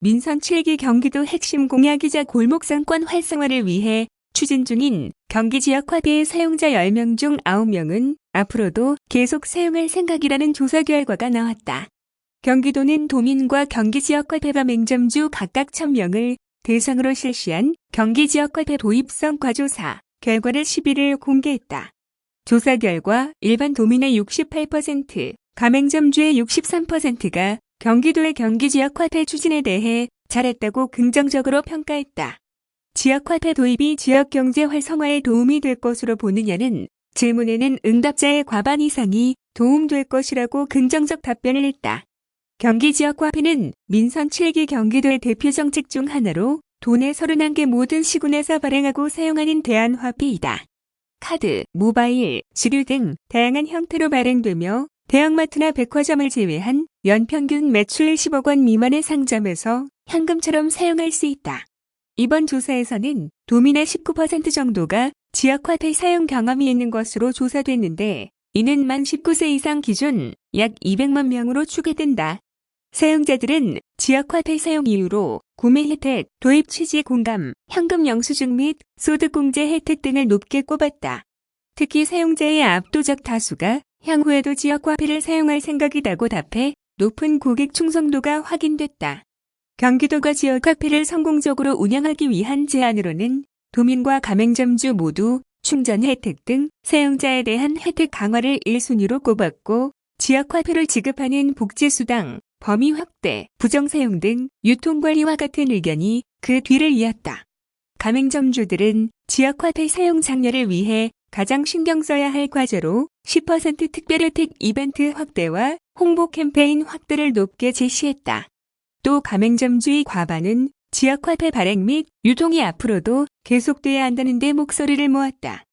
민선 7기 경기도 핵심 공약이자 골목상권 활성화를 위해 추진 중인 경기 지역 화폐의 사용자 10명 중 9명은 앞으로도 계속 사용할 생각이라는 조사 결과가 나왔다. 경기도는 도민과 경기 지역 화폐 가맹점주 각각 1000명을 대상으로 실시한 경기 지역 화폐 도입성 과조사 결과를 11일 공개했다. 조사 결과 일반 도민의 68%, 가맹점주의 63%가 경기도의 경기 지역 화폐 추진에 대해 잘했다고 긍정적으로 평가했다. 지역 화폐 도입이 지역 경제 활성화에 도움이 될 것으로 보느냐는 질문에는 응답자의 과반 이상이 도움될 것이라고 긍정적 답변을 했다. 경기 지역 화폐는 민선 7기 경기도의 대표 정책 중 하나로 도내 31개 모든 시군에서 발행하고 사용하는 대안화폐이다. 카드, 모바일, 지류 등 다양한 형태로 발행되며 대형마트나 백화점을 제외한 연평균 매출 10억 원 미만의 상점에서 현금처럼 사용할 수 있다. 이번 조사에서는 도민의 19% 정도가 지역화폐 사용 경험이 있는 것으로 조사됐는데 이는 만 19세 이상 기준 약 200만 명으로 추계된다. 사용자들은 지역화폐 사용 이유로 구매 혜택, 도입 취지 공감, 현금 영수증 및 소득공제 혜택 등을 높게 꼽았다. 특히 사용자의 압도적 다수가 향후에도 지역화폐를 사용할 생각이라고 답해 높은 고객 충성도가 확인됐다. 경기도가 지역화폐를 성공적으로 운영하기 위한 제안으로는 도민과 가맹점주 모두 충전 혜택 등 사용자에 대한 혜택 강화를 1순위로 꼽았고 지역 화폐를 지급하는 복지수당, 범위 확대, 부정사용 등 유통관리와 같은 의견이 그 뒤를 이었다. 가맹점주들은 지역 화폐 사용 장려를 위해 가장 신경 써야 할 과제로 10% 특별 혜택 이벤트 확대와 홍보 캠페인 확대를 높게 제시했다. 또 가맹점주의 과반은 지역화폐 발행 및 유통이 앞으로도 계속돼야 한다는 데 목소리를 모았다.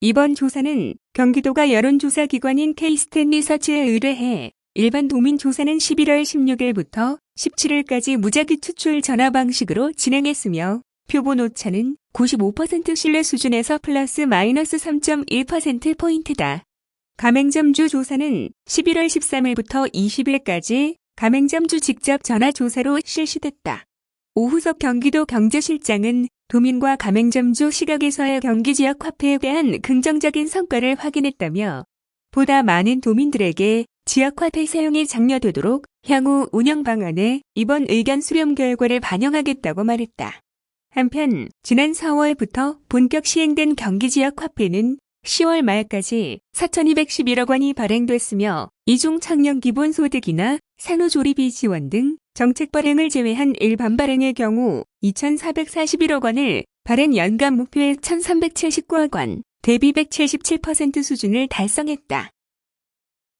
이번 조사는 경기도가 여론조사 기관인 케이스텐 리서치에 의뢰해 일반 도민 조사는 11월 16일부터 17일까지 무작위 추출 전화 방식으로 진행했으며 표본 오차는 95% 신뢰 수준에서 플러스 마이너스 3.1%포인트다. 가맹점주 조사는 11월 13일부터 20일까지 가맹점주 직접 전화 조사로 실시됐다. 오후석 경기도 경제실장은 도민과 가맹점주 시각에서의 경기 지역 화폐에 대한 긍정적인 성과를 확인했다며 보다 많은 도민들에게 지역 화폐 사용이 장려되도록 향후 운영 방안에 이번 의견 수렴 결과를 반영하겠다고 말했다. 한편 지난 4월부터 본격 시행된 경기 지역 화폐는 10월 말까지 4,211억 원이 발행됐으며 이중 청년 기본소득이나 산후조리비 지원 등 정책 발행을 제외한 일반 발행의 경우 2,441억 원을 발행 연간 목표의 1,379억 원, 대비 177% 수준을 달성했다.